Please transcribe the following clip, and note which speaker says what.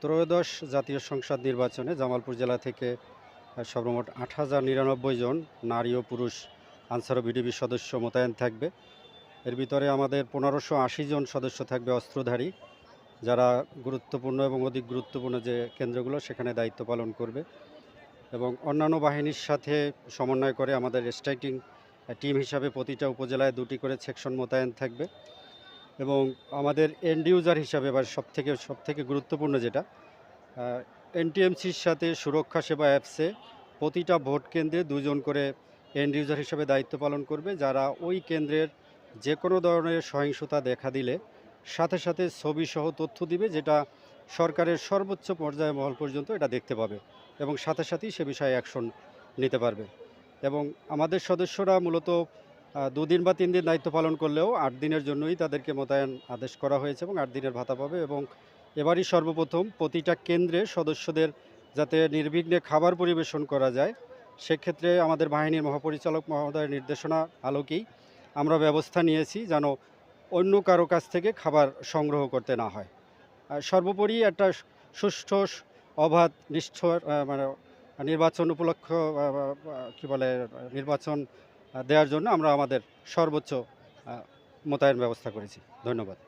Speaker 1: ত্রয়োদশ জাতীয় সংসদ নির্বাচনে জামালপুর জেলা থেকে সর্বমোট আট হাজার নিরানব্বই জন নারী ও পুরুষ আনসার ও বিডিবি সদস্য মোতায়েন থাকবে। এর ভিতরে আমাদের পনেরোশো আশি জন সদস্য থাকবে অস্ত্রধারী, যারা গুরুত্বপূর্ণ এবং অধিক গুরুত্বপূর্ণ যে কেন্দ্রগুলো সেখানে দায়িত্ব পালন করবে। এবং অন্যান্য বাহিনীর সাথে সমন্বয় করে আমাদের স্ট্রাইকিং টিম হিসাবে প্রতিটা উপজেলায় দুটি করে সেকশন মোতায়েন থাকবে। এবং আমাদের এন্ড ইউজার হিসাবে বা সব থেকে সব থেকে গুরুত্বপূর্ণ যেটা এনটিএমসির সাথে সুরক্ষা সেবা অ্যাপসে প্রতিটা ভোট কেন্দ্রে দুজন করে এন্ড ইউজার হিসাবে দায়িত্ব পালন করবে, যারা ওই কেন্দ্রের যে কোনো ধরনের সহিংসতা দেখা দিলে সাথে সাথে ছবি সহ তথ্য দিবে, যেটা সরকারের সর্বোচ্চ পর্যায় মহল পর্যন্ত এটা দেখতে পাবে এবং সাথে সাথেই সে বিষয়ে অ্যাকশন নিতে পারবে। এবং আমাদের সদস্যরা মূলত দুদিন বা তিন দিন দায়িত্ব পালন করলেও আট দিনের জন্যই তাদেরকে মোতায়েন আদেশ করা হয়েছে এবং আট দিনের ভাতা পাবে এবং এবারই সর্বপ্রথম প্রতিটা কেন্দ্রে সদস্যদের যাতে নির্বিঘ্নে খাবার পরিবেশন করা যায়, সেক্ষেত্রে আমাদের বাহিনীর মহাপরিচালক মহোদয়ের নির্দেশনা আলোকেই আমরা ব্যবস্থা নিয়েছি যেন অন্য কারও কাছ থেকে খাবার সংগ্রহ করতে না হয়। সর্বোপরি একটা সুষ্ঠু, অবাধ নিষ্ঠ মানে নির্বাচন উপলক্ষ কি বলে, নির্বাচন দেওয়ার জন্য আমরা আমাদের সর্বোচ্চ মোতায়েন ব্যবস্থা করেছি। ধন্যবাদ।